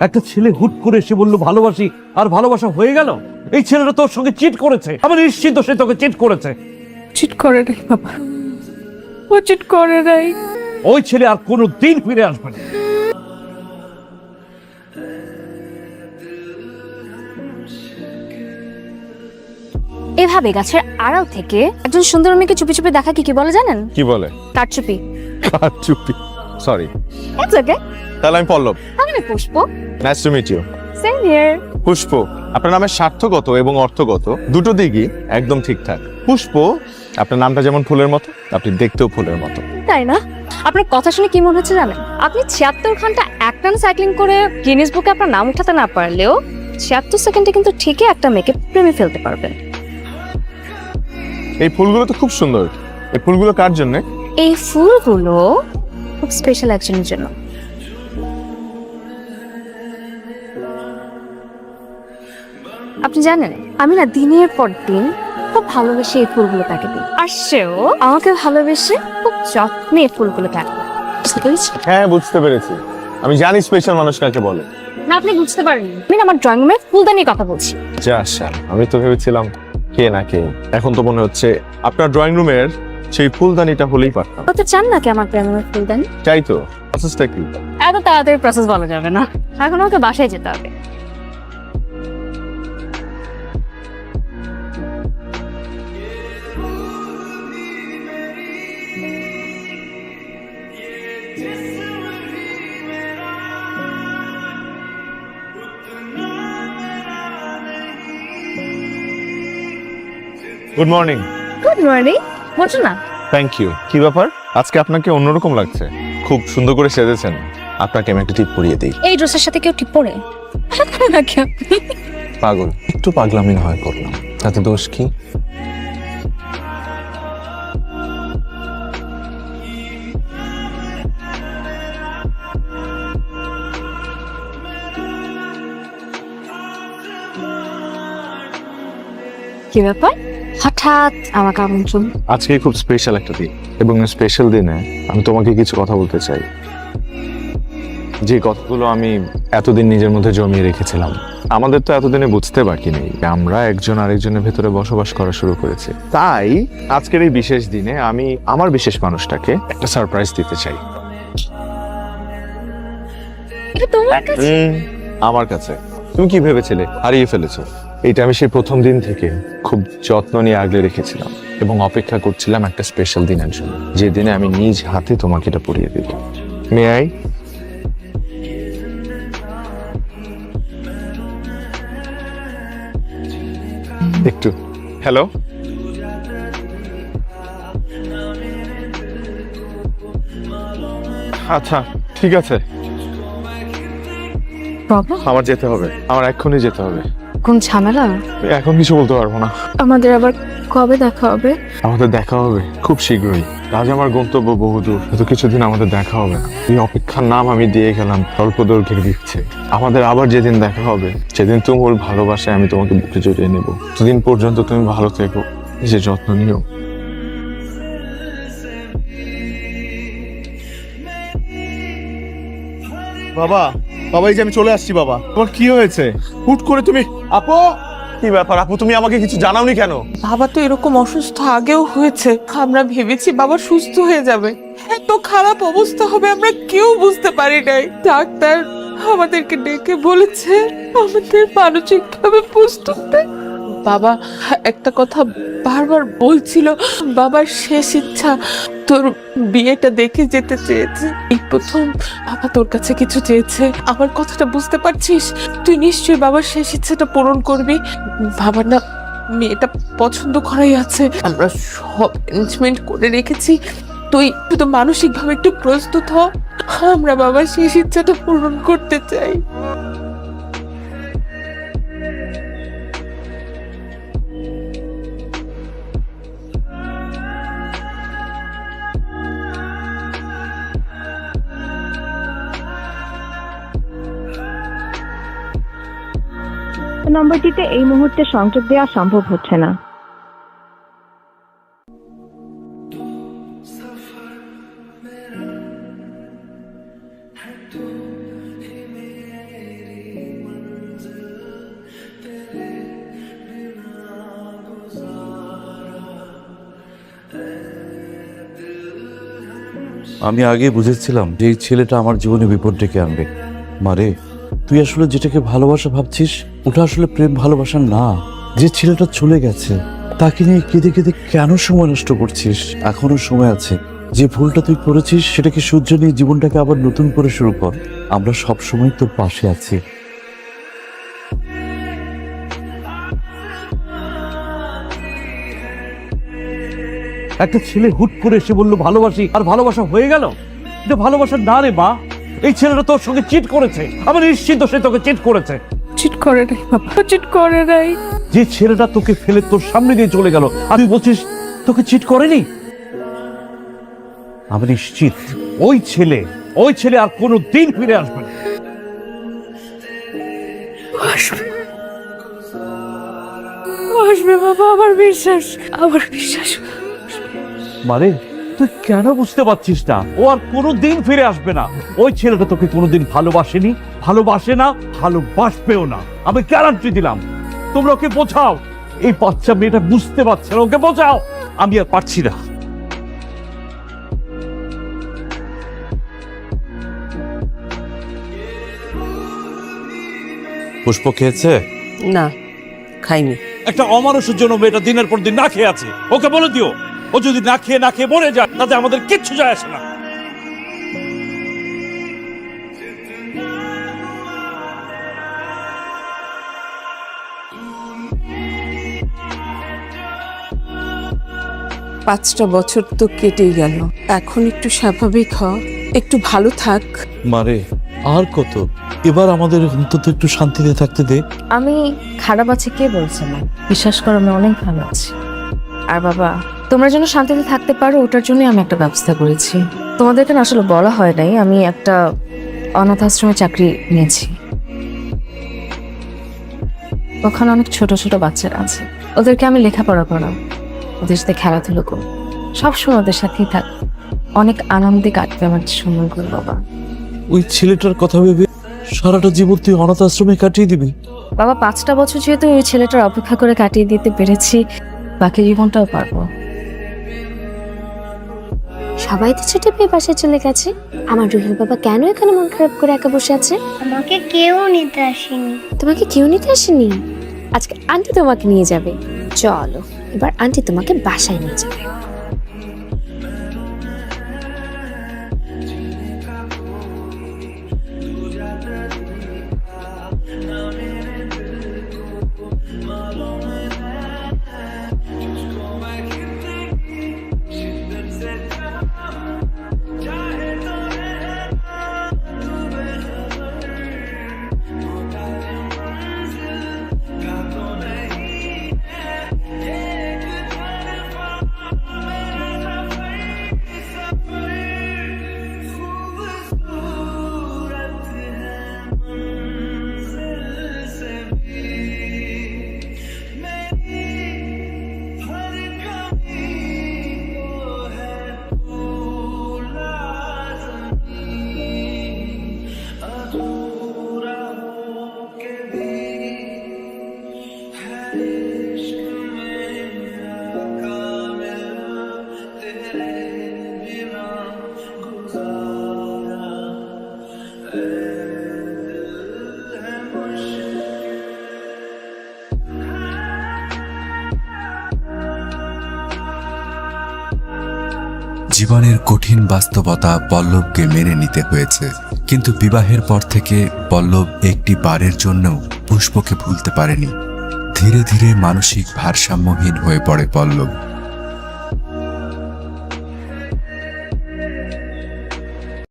একটা ছেলে হুট করে এসে বলল ভালোবাসি আর ভালোবাসা হয়ে গেল? এই ছেলেটা তোর সঙ্গে চিট করেছে। আমি নিশ্চিত সে তোকে চিট করেছে। চিট করে নাই বাবা। ও চিট করে নাই। ওই ছেলে আর কোনো দিন ফিরে আসবে না। এভাবে গাছের আড়াল থেকে একজন সুন্দর মেয়েকে চুপি চুপি দেখা কি কি বলে জানেন? কি বলে? কারচুপি। চুপি সরি ইটস ওকে তাহলে আমি পল্লব। আমি Pushpa. Nice to meet you same here Pushpa আপনার নামের সার্থকত এবং অর্থগত দুটো দিকই একদম ঠিকঠাক। পুষ্প আপনার নামটা যেমন ফুলের মতো আপনি দেখতেও ফুলের মতো। তাই না? আপনার কথা শুনে কি মনে হচ্ছে জানেন? আপনি ছিয়াত্তর ঘণ্টা একটান সাইক্লিং করে গিনেস বুকে আপনার নাম উঠাতে না পারলেও ছিয়াত্তর সেকেন্ডে কিন্তু ঠিকই একটা মেয়েকে প্রেমে ফেলতে পারবেন। এই ফুলগুলো তো খুব সুন্দর। এই ফুলগুলো কার জন্য? এই ফুলগুলো খুব স্পেশাল একজনের জন্য। আপনি জানেন আমি না দিনের পর দিন খুব ভালোবেসে এই ফুলগুলো তাকে দিই। আর সেও? আমাকে ভালোবেসে খুব যত্নে এই ফুলগুলো তাকে হ্যাঁ বুঝতে পেরেছি। আমি জানি স্পেশাল মানুষ কাকে বলে। না আপনি বুঝতে পারেননি। আমি আমার ড্রয়িং রুমে ফুলদানির কথা বলছি। যা আমি তো ভেবেছিলাম কে না কে। এখন তো মনে হচ্ছে আপনার ড্রয়িং রুমের সেই ফুলদানিটা হলেই পারতাম। কত চান নাকি আমার প্রেমের ফুলদানি? চাই তো প্রসেসটা কি? এত তাড়াতাড়ি প্রসেস বলা যাবে না। এখন আমাকে বাসায় যেতে হবে। গুড মর্নিং গুড মর্নিং না। থ্যাংক ইউ কি ব্যাপার? আজকে আপনাকে অন্যরকম লাগছে। খুব সুন্দর করে সেজেছেন। আপনাকে আমি একটা টিপ পরিয়ে দিই। এই ড্রেসের সাথে কেউ টিপ পরে? নাকি আপনি? পাগল। একটু পাগলামি না হয় করলাম। তাতে দোষ কি? কি ব্যাপার? হঠাৎ আমাকে আমন্ত্রণ আজকে খুব স্পেশাল একটা দিন এবং স্পেশাল দিনে আমি তোমাকে কিছু কথা বলতে চাই। যে কথাগুলো আমি এতদিন নিজের মধ্যে জমিয়ে রেখেছিলাম আমাদের তো এতদিনে বুঝতে বাকি নেই আমরা একজন আরেকজনের ভেতরে বসবাস করা শুরু করেছি। তাই আজকের এই বিশেষ দিনে আমি আমার বিশেষ মানুষটাকে একটা সারপ্রাইজ দিতে চাই। তোমার কাছে? আমার কাছে। তুমি কি ভেবেছিলে? হারিয়ে ফেলেছো। এটা আমি সেই প্রথম দিন থেকে খুব যত্ন নিয়ে আগলে রেখেছিলাম এবং অপেক্ষা করছিলাম একটা স্পেশাল দিনের জন্য। যে দিনে আমি নিজ হাতে তোমাকে এটা পরিয়ে দিব মে আই একটু। হ্যালো আচ্ছা ঠিক আছে। আমার যেতে হবে। আমার এক্ষুনি যেতে হবে। কোন ঝামেলা? এখন কিছু বলতে পারব না। আমাদের আবার কবে দেখা হবে? আমাদের দেখা হবে খুব শীঘ্রই। আজ আমার গন্তব্য বহুদূর হয়তো কিছুদিন আমাদের দেখা হবে না। এই অপেক্ষার নাম আমি দিয়ে গেলাম স্বল্প দৈর্ঘ্যের দিচ্ছে আমাদের আবার যেদিন দেখা হবে সেদিন তোমার ভালোবাসায় আমি তোমাকে বুকে জড়িয়ে নেব। দুদিন পর্যন্ত তুমি ভালো থেকো নিজের যত্ন নিও। বাবা বাবা এই যে আমি চলে আসছি, বাবা। তোমার কি হয়েছে? হুট করে তুমি আপু! কি ব্যাপার আপু, তুমি আমাকে কিছু জানাওনি কেন? বাবা তো এরকম অসুস্থ আগেও হয়েছে। আমরা ভেবেছি বাবা সুস্থ হয়ে যাবে। এত খারাপ অবস্থা হবে, আমরা কেউ বুঝতে পারি নাই। ডাক্তার আমাদেরকে ডেকে বলেছে আমাদের মানসিকভাবে প্রস্তুত বাবা একটা কথা বারবার বলছিল, বাবার শেষ ইচ্ছা, তোর বিয়েটা দেখে যেতে চেয়েছে। এই প্রথম বাবা তোর কাছে কিছু চেয়েছে। আমার কথাটা বুঝতে পারছিস? তুই নিশ্চয়ই বাবার শেষ ইচ্ছাটা পূরণ করবি। বাবার না মেয়েটা পছন্দ করাই আছে। আমরা সব অ্যারেঞ্জমেন্ট করে রেখেছি। তুই শুধু মানসিক ভাবে একটু প্রস্তুত হ। আমরা বাবার শেষ ইচ্ছাটা পূরণ করতে চাই। নম্বরটিতে এই মুহূর্তে সংযোগ দেওয়া সম্ভব হচ্ছে না। আমি আগে বুঝেছিলাম যে এই ছেলেটা আমার জীবনে বিপদ ডেকে আনবে। মারে তুই আসলে যেটাকে ভালোবাসা ভাবছিস ওটা আসলে প্রেম ভালোবাসা না। যে ছেলেটা চলে গেছে, তাকে নিয়ে কেঁদে কেঁদে কেন সময় নষ্ট করছিস? এখনও সময় আছে। যে ভুলটা তুই করেছিস সেটাকে সহ্য নিয়ে জীবনটাকে আবার নতুন করে শুরু কর? আমরা সব সময় তোর পাশে আছি। একটা ছেলে হুট করে এসে বলল, ভালোবাসি, আর ভালোবাসা হয়ে গেল? ভালোবাসা না রে মা। এই ছেলেটা তোর সঙ্গে চিট করেছে। আমি নিশ্চিত সে তোকে চিট করেছে। চিট করে নাই বাবা। চিট করে নাই। যে ছেলেটা তোকে ফেলে তোর সামনে দিয়ে চলে গেল আর তুই বলছিস তোকে চিট করেনি? আমি নিশ্চিত ওই ছেলে ওই ছেলে আর কোনো দিন ফিরে আসবে না। আসবে। আসবে বাবা আমার বিশ্বাস আমার বিশ্বাস। মানে? তুই কেন বুঝতে পারছিস না? ও আর কোনো দিন ফিরে আসবে না। ওই ছেলেটা তোকে কোনোদিন ভালোবাসেনি ভালোবাসে না ভালোবাসবেও না। আমি গ্যারান্টি দিলাম তোমরা ওকে বোঝাও। এই বাচ্চা মেয়েটা বুঝতে পারছে না ওকে বোঝাও। আমি আর পারছি না। পুষ্প খেয়েছে? না খাইনি। একটা অমানুষের জন্য মেয়েটা দিনের পর দিন না খেয়ে আছে। ওকে বলে দিও। ও যদি না খেয়ে না খেয়ে মরে যায় তাতে আমাদের কিচ্ছু যায় আসে না। পাঁচটা বছর তো কেটেই গেল। এখন একটু স্বাভাবিক হ একটু ভালো থাক। মারে আর কত? এবার আমাদের অন্তত একটু শান্তিতে থাকতে দে। আমি খারাপ আছে কে বলছে না? বিশ্বাস করো আমি অনেক ভালো আছি। আর বাবা তোমরা যেন শান্তিতে থাকতে পারো ওটার জন্যই আমি একটা ব্যবস্থা করেছি। তোমাদেরকে না আসলে বলা হয় নাই আমি একটা অনাথ আশ্রমে চাকরি নিয়েছি। ওখানে অনেক ছোট ছোট বাচ্চারা আছে। ওদেরকে আমি লেখাপড়া করাম ওদের সাথে খেলাধুলো করব। সবসময় ওদের সাথেই থাক। অনেক আনন্দে কাটবে আমার সময়গুলো বাবা। ওই ছেলেটার কথা ভেবে সারাটা জীবন তুই অনাথ আশ্রমে কাটিয়ে দিবি? বাবা পাঁচটা বছর যেহেতু ওই ছেলেটার অপেক্ষা করে কাটিয়ে দিতে পেরেছি বাকি জীবনটাও পারব। সবাই তো ছুটি পেয়ে বাসায় চলে গেছে। আমার রুহির বাবা কেন এখানে মন খারাপ করে একা বসে আছে? আমাকে কেউ নিতে আসেনি। তোমাকে কেউ নিতে আসেনি? আজকে আন্টি তোমাকে নিয়ে যাবে। চলো এবার আন্টি তোমাকে বাসায় নিয়ে যাবে। জীবনের কঠিন বাস্তবতা পল্লবকে মেনে নিতে হয়েছে। কিন্তু বিবাহের পর থেকে পল্লব একটি বারের জন্যও পুষ্পকে ভুলতে পারেনি। ধীরে ধীরে মানসিক ভারসাম্যহীন হয়ে পড়ে পল্লব।